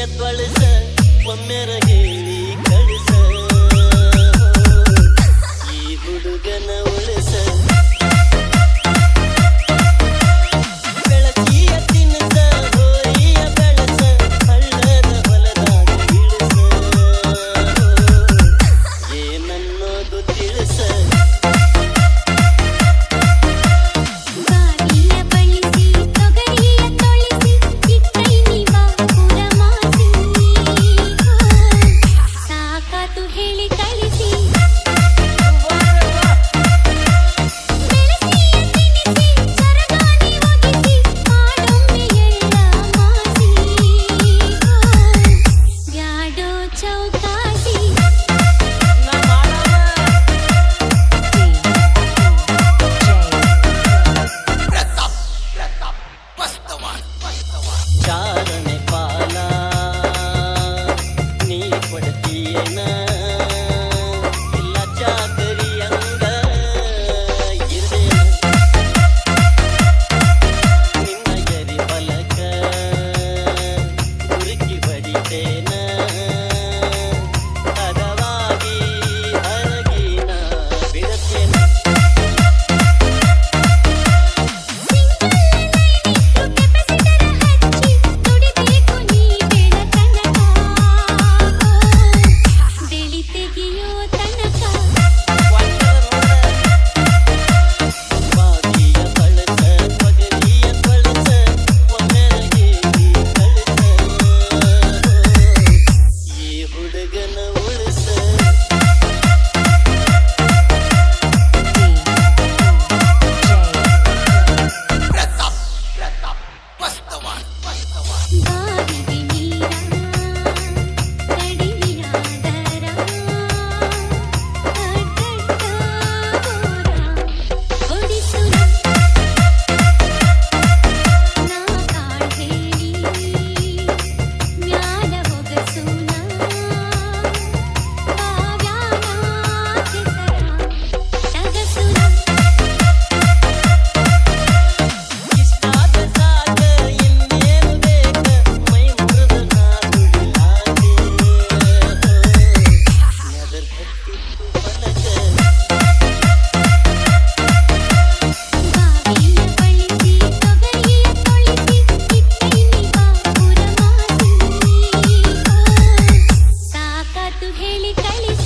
ಹೃದಯ ತೊಳಸ ಒಮ್ಮೆರ ಹೇಳಿ ಕಳಿಸ. ಈ ಹುಡುಗನ ನ playlist.